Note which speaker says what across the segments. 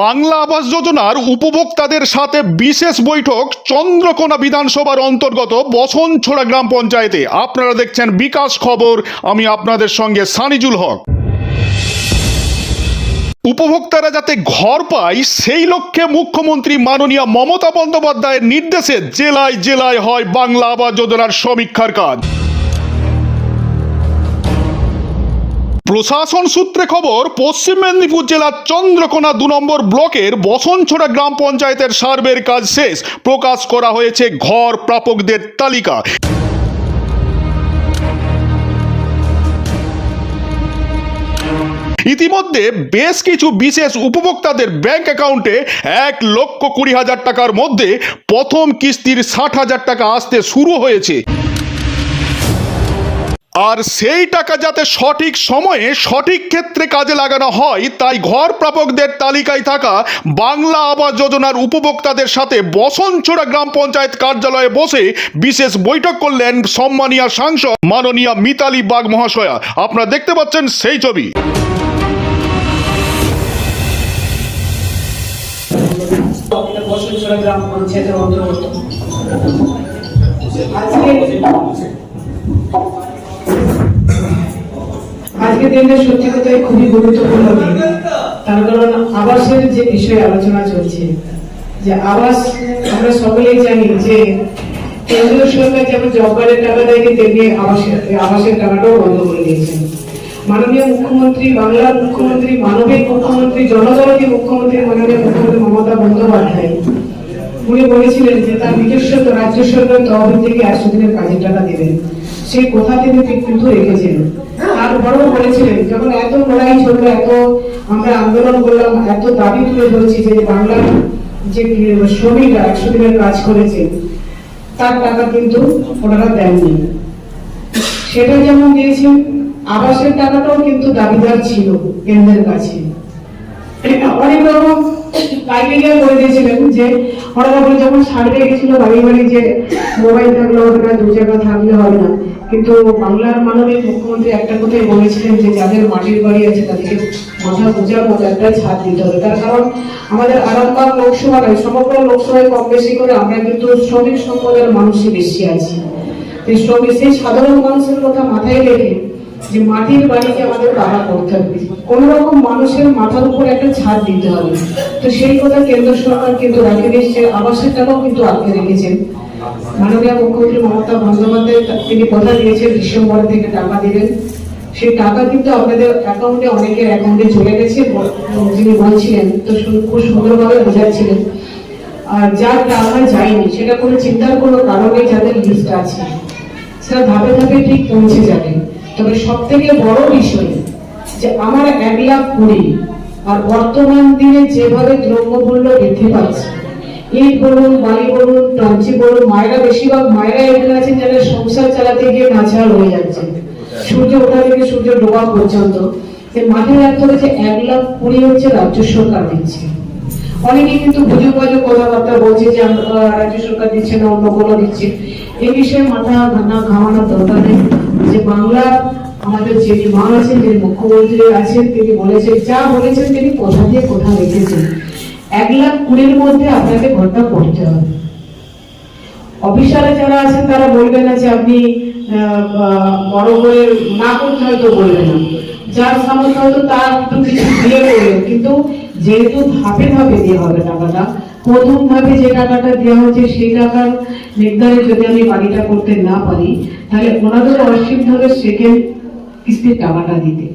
Speaker 1: বাংলা আবাস যোজনার উপভোক্তাদের সাথে বিশেষ বৈঠক চন্দ্রকোনা বিধানসভার অন্তর্গত বসনছোড়া গ্রাম পঞ্চায়েতে। আপনারা দেখছেন বিকাশ খবর, আমি আপনাদের সঙ্গে সানিজুল হক। উপভোক্তারা যাতে ঘর পায়, সেই লক্ষ্যে মুখ্যমন্ত্রী মাননীয় মমতা বন্দ্যোপাধ্যায়ের নির্দেশে জেলায় জেলায় হয় বাংলা আবাস যোজনার সমীক্ষার কাজ। প্রশাসন সূত্রে খবর, পশ্চিম মেদিনীপুর জেলার চন্দ্রকোনা দু নম্বর ব্লকের বসনছোড়া গ্রাম পঞ্চায়েতের সার্ভের কাজ শেষ। প্রকাশ করা হয়েছে ঘর প্রাপকদের তালিকা। ইতিমধ্যে বেশ কিছু বিশেষ উপভোক্তাদের ব্যাংক অ্যাকাউন্টে এক লক্ষ কুড়ি হাজার টাকার মধ্যে প্রথম কিস্তির ষাট হাজার টাকা আসতে শুরু হয়েছে। আর সেই টাকা যাতে সঠিক সময়ে, সঠিক ক্ষেত্রে কাজে লাগানো হয়, তাই ঘর প্রাপকদের তালিকায় থাকা বাংলা আবাস যোজনার উপভোক্তাদের সাথে বসনছোড়া গ্রাম পঞ্চায়েত কার্যালয়ে বসে বিশেষ বৈঠক করলেন সম্মানীয় সাংসদ মাননীয় মিতালি বাগ মহাশয়া। আপনারা দেখতে পাচ্ছেন সেই ছবি।
Speaker 2: গ্রাম পঞ্চায়েতের অন্তর্গত। আজকে আজকে দিনটা সত্যি কথাই খুবই গুরুত্বপূর্ণ দিন। তার কারণ আবাসের যে বিষয়ে আলোচনা চলছে, যে আবাস আমরা সকলেই জানি যে কেন্দ্রীয় সরকার যেমন টাকা দেয়নি, তেমনি আবাসের আবাসের টাকাটাও বন্ধ করে দিয়েছেন মাননীয় মুখ্যমন্ত্রী, বাংলার মুখ্যমন্ত্রী, মানবিক মুখ্যমন্ত্রী জনদরদী মুখ্যমন্ত্রী, মাননীয় মুখ্যমন্ত্রী মমতা বন্দ্যোপাধ্যায়, উনি বলেছিলেন যে তার নিজস্ব রাজ্য সরকার তহবিল থেকে একশো দিনের কাজের টাকা দেবেন। সেই কথা থেকে কিন্তু রেখেছিলেন তারপরেও বলেছিলেন, যখন এত লড়াই চলবে এত আমরা আন্দোলন করলাম, এত দাবি তুলে ধরেছি যে বাংলার যে শ্রমিকরা একশো দিনের কাজ করেছে, তার টাকা কিন্তু ওনারা দেননি। সেটা যেমন দিয়েছেন, আবাসের টাকাটাও কিন্তু দাবিদার ছিল কেন্দ্রের কাছে। ক্রাইটেরিয়া করে দিয়েছিলেন যে বলে যখন সার্ভে গেছিল বাড়ি বাড়ি যে মোবাইল থাকলে হবে দু জায়গা থাকলে হবে না। কিন্তু বাংলার মাননীয় মুখ্যমন্ত্রী একটা কথাই বলেছিলেন যে, যাদের মাটির বাড়ি আছে, তাদেরকে মাথা বোঝার মতো একটা ছাদ দিতে হবে। তার কারণ আমাদের আরামবাগ লোকসভা নয় সমগ্র লোকসভায় কম বেশি করে আমরা কিন্তু শ্রমিক সম্পদের মানুষই বেশি আছি। এই শ্রমিক, সেই সাধারণ মানুষের কথা মাথায় রেখে যে মাটির বাড়িকে আমাদের তাড়া করতে হবে। কোন রকম মানুষের মাথার উপর একটা ছাদ দিতে হবে। তো সেই কথা কেন্দ্র সরকার কিন্তু রাখে দিয়েছে আবাসের টাকাও কিন্তু আটকে রেখেছেন মাননীয় মুখ্যমন্ত্রী মমতা বন্দ্যোপাধ্যায় তিনি কথা দিয়েছেন, ডিসেম্বর থেকে টাকা দেবেন। সেই টাকা কিন্তু আপনাদের অ্যাকাউন্টে, অনেকের অ্যাকাউন্টে চলে গেছে যিনি বলছিলেন, তো খুব সুন্দরভাবে বোঝাচ্ছিলেন। আর যার টাকা যায়নি, সেটা কোনো চিন্তার কোনো কারণে যাদের লিস্ট আছে, সেটা ধাপে ধাপে ঠিক পৌঁছে যাবে। তবে সব থেকে বড় বিষয় যে আমার এক লাখ কুড়ি আর বর্তমান দিনে যেভাবে দ্রব্যমূল্য বৃদ্ধি পাচ্ছে, ইট বলুন, বালি বলুন টঞ্চি বলুন, মায়েরা বেশিরভাগ মায়েরা এখানে আছেন যারা সংসার চালাতে গিয়ে নাচার হয়ে যাচ্ছে সূর্য ওঠা থেকে সূর্য ডোবা পর্যন্ত মাঠে রাখতে হবে যে এক লাখ কুড়ি হচ্ছে রাজ্য সরকার দিচ্ছে। অনেকে কিন্তু গুজব বাজব কথাবার্তা বলছে যে রাজ্য সরকার দিচ্ছে না, অন্য কোনো দিচ্ছে। এই বিষয়ে মাথা ঘানা ঘামানোর দরকার নেই। যে বাংলা আমাদের যে মা আছেন যে মুখ্যমন্ত্রী আছেন, তিনি বলেছেন, যা বলেছেন তিনি কোথা দিয়ে কোথা রেখেছেন এক লাখ কুড়ির মধ্যে আপনাকে ঘরটা করতে হবে। অফিসারে যারা আছেন, তারা বলবেন না যে আপনি বড় করে না করতে হয়তো বলবেন না। যার সামর্থ্য হয়তো তার কিছু দিয়ে করবেন, কিন্তু যেহেতু ধাপে ধাপে দেওয়া হবে টাকাটা প্রথম ভাবে যে টাকাটা দেওয়া হচ্ছে, সেই টাকার নির্ধারে যদি আমি বাড়িটা করতে না পারি, তাহলে ওনাদের অসুবিধা হবে সেকেন্ড কিস্তির টাকাটা দিতে।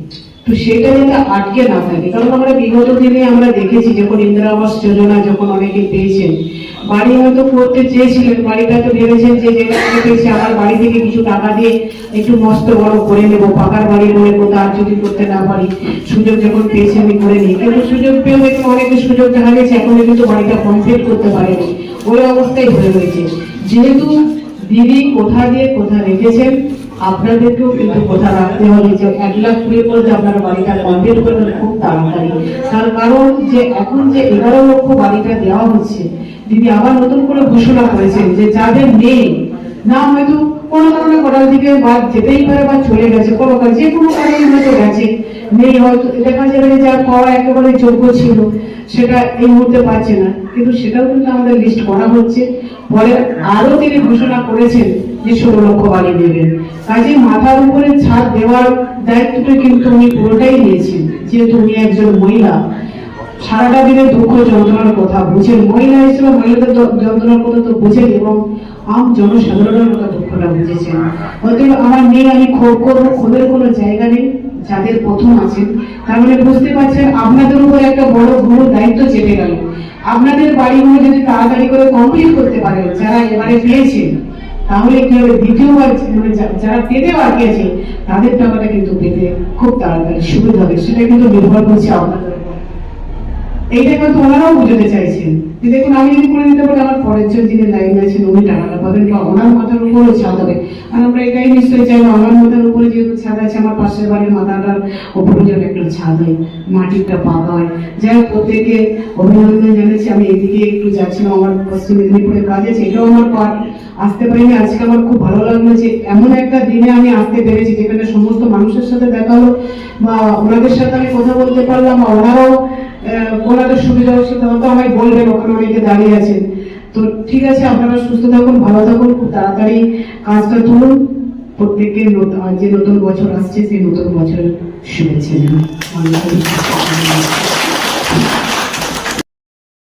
Speaker 2: তো সেটা যাতে আটকে না থাকে। কারণ আমরা বিগত দিনে আমরা দেখেছি, যখন ইন্দিরা আবাস যোজনা যখন অনেকে পেয়েছেন বাড়ি হয়তো করতে চেয়েছিলেন, বাড়িটা তো ভেবেছেন যে যে টাকা আমার বাড়ি থেকে কিছু টাকা দিয়ে একটু মস্ত বড় করে নেব, পাকার বাড়ি করে কোথাও আর যদি করতে না পারি, সুযোগ যখন পেয়েছি আমি করে নিই। কিন্তু সুযোগ পেয়েও দেখুন অনেকে সুযোগ দেখা গেছে, এখনও কিন্তু বাড়িটা কমপ্লিট করতে পারেনি। ওই অবস্থায় হয়ে রয়েছে। যেহেতু দিদি কোথা দিয়ে কোথা রেখেছেন, আপনাদেরকেও কিন্তু কোথা রাখতে হবে যে এক লাখ কুড়ির মধ্যে আপনার বাড়িটা কমপ্লিট করবেন খুব তাড়াতাড়ি। তার কারণ যে এখন যে এগারো লক্ষ বাড়িটা দেওয়া হচ্ছে দিদি আবার নতুন করে ঘোষণা করেছেন যে যাদের নেই না হয়তো কোনো কারণে কোটাল দিকে বা যেতেই পারে বা চলে গেছে, কোনো কারণে, যে কোনো কারণে হয়তো গেছে। নেই হয়তো, দেখা যাবে যে পাওয়া একেবারে যোগ্য ছিল, সেটা এই মুহূর্তে পাচ্ছে না। কিন্তু সেটাও কিন্তু আমাদের লিস্ট করা হচ্ছে। পরে আরও তিনি ঘোষণা করেছেন যে ষোলো লক্ষ বাড়ি দেবেন। কাজে মাথার উপরে ছাদ দেওয়ার দায়িত্বটা কিন্তু উনি পুরোটাই নিয়েছেন, যেহেতু উনি একজন মহিলা। সারাটা দিনে দুঃখ যন্ত্রণার কথা বুঝেন মহিলা হিসেবে মহিলাদের যন্ত্রণার কথা তো বুঝেন এবং আম জনসাধারণের কথা দুঃখটা বুঝেছেন অতএব আমার মেয়ে, আমি ক্ষোভ করব ক্ষোভের কোনো জায়গা নেই, যাদের প্রথম আছেন, তার মানে বুঝতে পারছেন আপনাদের উপর একটা বড় গুরু দায়িত্ব চেপে গেল। আপনাদের বাড়িগুলো যদি তাড়াতাড়ি করে কমপ্লিট করতে পারেন যারা এবারে পেয়েছেন, তাহলে কি হবে? দ্বিতীয়বার মানে যারা পেতে বাকি আছে, তাদের টাকাটা কিন্তু পেতে খুব তাড়াতাড়ি সুবিধা হবে। সেটা কিন্তু নির্ভর করছে আপনাদের। এইটা কিন্তু ওনারাও বুঝতে চাইছেন। দেখুন, আমি যদি করে দিতে পারি, আমার পরের জন যিনি লাইন আছেন, উনি টাকাটা পাবেন বা ওনার মাথার উপরেও ছাদ হবে। আর আমরা এটাই নিশ্চয়ই চাইব আমার মাথার উপরে যেহেতু ছাদ আছে, আমার পাশের বাড়ির মাথাটার উপরে যেন একটু ছাদ হয় মাটিটা পাকা হয়। যাই হোক, প্রত্যেকে অভিনন্দন জানাচ্ছি, আমি এদিকে একটু যাচ্ছিলাম আমার পশ্চিম মেদিনীপুরের কাজ আছে, এটাও আমার পার আসতে পারিনি, আজকে আমার খুব ভালো লাগল যে এমন একটা দিনে আমি আসতে পেরেছি, যেখানে সমস্ত মানুষের সাথে দেখা হলো, বা ওনাদের সাথে আমি কথা বলতে পারলাম ওনারাও ওনাদের সুবিধা অসুবিধা হতো আমায় বলবেন, ওখানে অনেকে দাঁড়িয়ে আছেন তো ঠিক আছে, আপনারা সুস্থ থাকুন, ভালো থাকুন, খুব তাড়াতাড়ি কাজটা তুলুন প্রত্যেককে যে নতুন বছর আসছে, সেই নতুন বছর শুভেচ্ছা।